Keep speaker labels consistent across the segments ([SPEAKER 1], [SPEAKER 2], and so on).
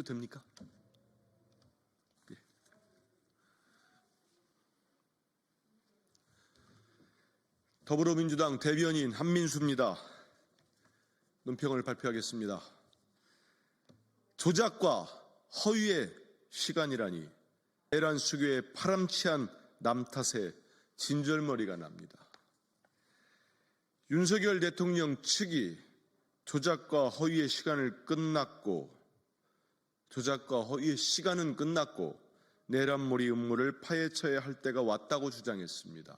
[SPEAKER 1] 해도 됩니까? 예. 더불어민주당 대변인 한민수입니다. 논평을 발표하겠습니다. 조작과 허위의 시간이라니 내란 수교의 파람치한 남 탓에 진절머리가 납니다. 윤석열 대통령 측이 조작과 허위의 시간을 끝났고 조작과 허위의 시간은 끝났고 내란몰이 음모를 파헤쳐야 할 때가 왔다고 주장했습니다.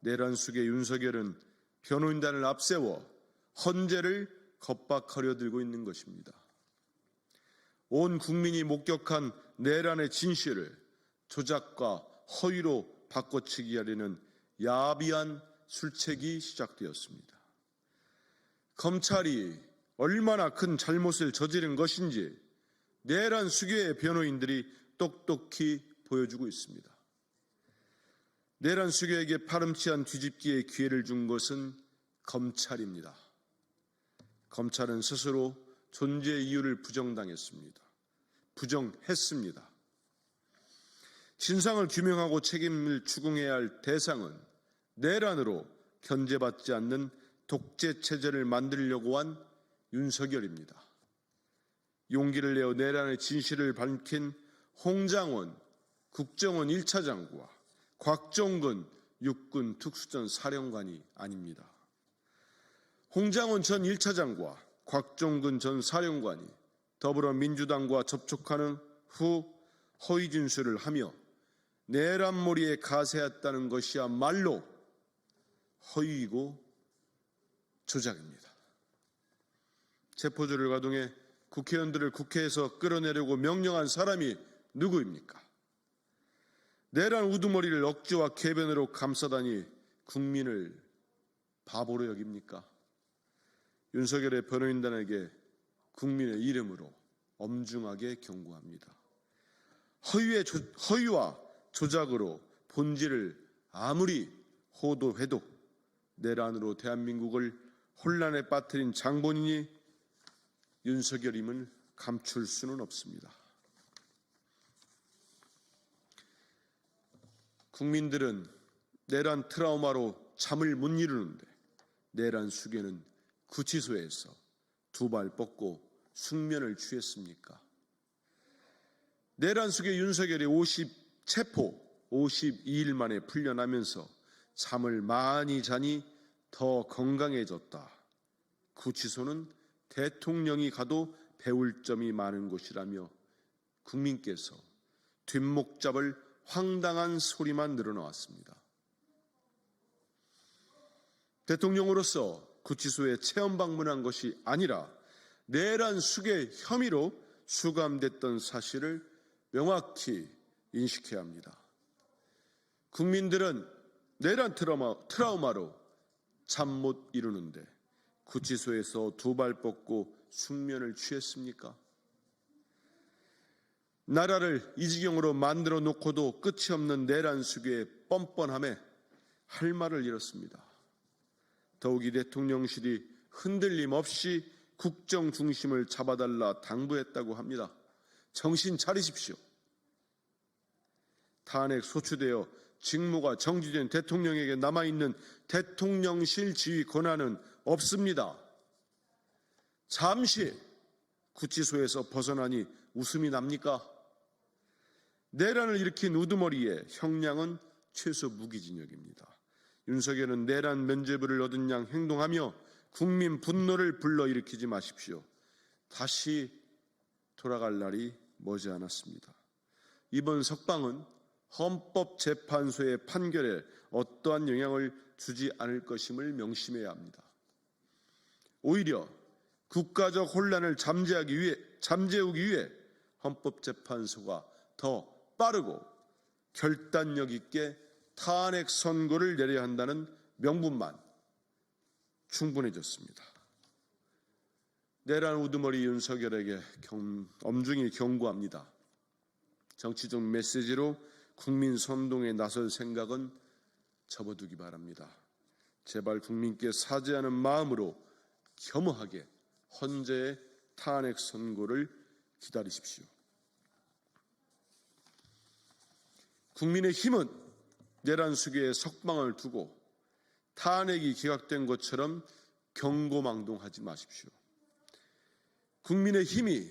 [SPEAKER 1] 내란 속의 윤석열은 변호인단을 앞세워 헌재를 겁박하려 들고 있는 것입니다. 온 국민이 목격한 내란의 진실을 조작과 허위로 바꿔치기 하려는 야비한 술책이 시작되었습니다. 검찰이 얼마나 큰 잘못을 저지른 것인지 내란 수교의 변호인들이 똑똑히 보여주고 있습니다. 내란 수교에게 파렴치한 뒤집기의 기회를 준 것은 검찰입니다. 검찰은 스스로 존재 이유를 부정당했습니다. 부정했습니다. 진상을 규명하고 책임을 추궁해야 할 대상은 내란으로 견제받지 않는 독재 체제를 만들려고 한 윤석열입니다. 용기를 내어 내란의 진실을 밝힌 홍장원 국정원 1차 장과 곽종근 육군 특수전 사령관이 아닙니다. 홍장원 전 1차 장과 곽종근 전 사령관이 더불어민주당과 접촉하는 후 허위 진술을 하며 내란몰이에 가세했다는 것이야말로 허위이고 조작입니다. 체포조를 가동해 국회의원들을 국회에서 끌어내려고 명령한 사람이 누구입니까? 내란 우두머리를 억지와 궤변으로 감싸다니 국민을 바보로 여깁니까? 윤석열의 변호인단에게 국민의 이름으로 엄중하게 경고합니다. 허위의 조, 허위와 조작으로 본질을 아무리 호도해도 내란으로 대한민국을 혼란에 빠뜨린 장본인이 윤석열임을 감출 수는 없습니다. 국민들은 내란 트라우마로 잠을 못 이루는데 내란 수계는 구치소에서 두 발 뻗고 숙면을 취했습니까? 내란 수계 윤석열이 50 체포 52일 만에 풀려나면서 잠을 많이 자니 더 건강해졌다. 구치소는 대통령이 가도 배울 점이 많은 곳이라며 국민께서 뒷목 잡을 황당한 소리만 늘어나왔습니다. 대통령으로서 구치소에 체험 방문한 것이 아니라 내란 수계 혐의로 수감됐던 사실을 명확히 인식해야 합니다. 국민들은 내란 트라우마, 트라우마로 잠 못 이루는데 구치소에서 두 발 뻗고 숙면을 취했습니까? 나라를 이 지경으로 만들어 놓고도 끝이 없는 내란 수교의 뻔뻔함에 할 말을 잃었습니다. 더욱이 대통령실이 흔들림 없이 국정 중심을 잡아달라 당부했다고 합니다. 정신 차리십시오. 탄핵 소추되어 직무가 정지된 대통령에게 남아있는 대통령실 지휘 권한은 없습니다. 잠시 구치소에서 벗어나니 웃음이 납니까? 내란을 일으킨 우두머리의 형량은 최소 무기징역입니다. 윤석열은 내란 면죄부를 얻은 양 행동하며 국민 분노를 불러일으키지 마십시오. 다시 돌아갈 날이 머지않았습니다. 이번 석방은 헌법재판소의 판결에 어떠한 영향을 주지 않을 것임을 명심해야 합니다. 오히려 국가적 혼란을 잠재하기 위해 잠재우기 위해 헌법재판소가 더 빠르고 결단력 있게 탄핵 선고를 내려야 한다는 명분만 충분해졌습니다. 내란 우두머리 윤석열에게 경, 엄중히 경고합니다. 정치적 메시지로 국민 선동에 나설 생각은 접어두기 바랍니다. 제발 국민께 사죄하는 마음으로 겸허하게 헌재의 탄핵 선고를 기다리십시오. 국민의 힘은 내란 수계에 석방을 두고 탄핵이 기각된 것처럼 경고망동하지 마십시오. 국민의 힘이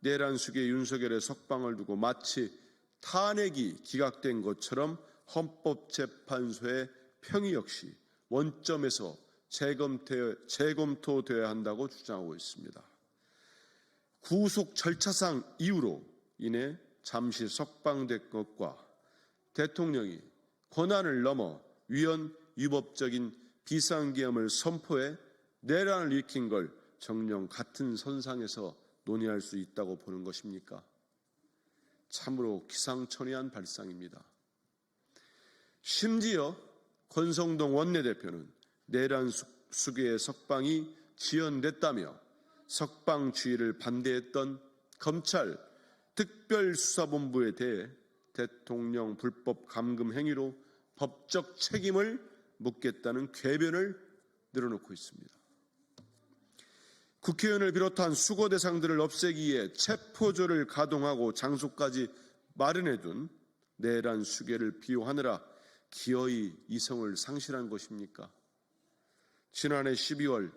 [SPEAKER 1] 내란 수계 윤석열의 석방을 두고 마치 탄핵이 기각된 것처럼 헌법재판소의 평의 역시 원점에서 재검토, 재검토 되어야 한다고 주장하고 있습니다. 구속 절차상 이유로 인해 잠시 석방된 것과 대통령이 권한을 넘어 위헌 위법적인 비상계엄을 선포해 내란을 일으킨 걸 정령 같은 선상에서 논의할 수 있다고 보는 것입니까? 참으로 기상천외한 발상입니다. 심지어 권성동 원내대표는 내란 수계의 석방이 지연됐다며 석방 주의를 반대했던 검찰 특별수사본부에 대해 대통령 불법 감금 행위로 법적 책임을 묻겠다는 궤변을 늘어놓고 있습니다. 국회의원을 비롯한 수거 대상들을 없애기 위해 체포조를 가동하고 장소까지 마련해둔 내란 수계를 비호하느라 기어이 이성을 상실한 것입니까? 지난해 12월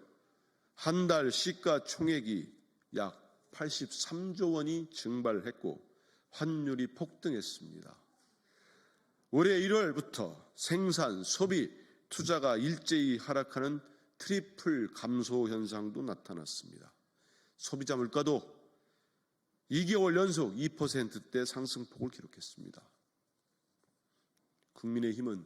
[SPEAKER 1] 한 달 시가 총액이 약 83조 원이 증발했고 환율이 폭등했습니다. 올해 1월부터 생산, 소비, 투자가 일제히 하락하는 트리플 감소 현상도 나타났습니다. 소비자 물가도 2개월 연속 2%대 상승폭을 기록했습니다. 국민의힘은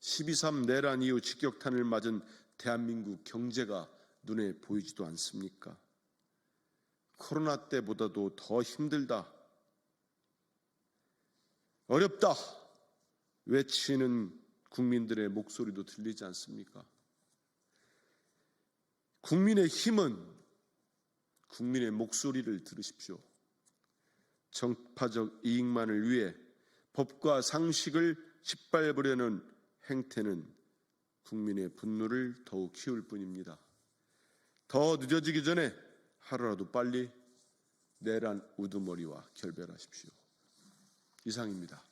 [SPEAKER 1] 12.3 내란 이후 직격탄을 맞은 대한민국 경제가 눈에 보이지도 않습니까? 코로나 때보다도 더 힘들다. 어렵다. 외치는 국민들의 목소리도 들리지 않습니까? 국민의 힘은 국민의 목소리를 들으십시오. 정파적 이익만을 위해 법과 상식을 짓밟으려는 행태는 국민의 분노를 더욱 키울 뿐입니다. 더 늦어지기 전에 하루라도 빨리 내란 우두머리와 결별하십시오. 이상입니다.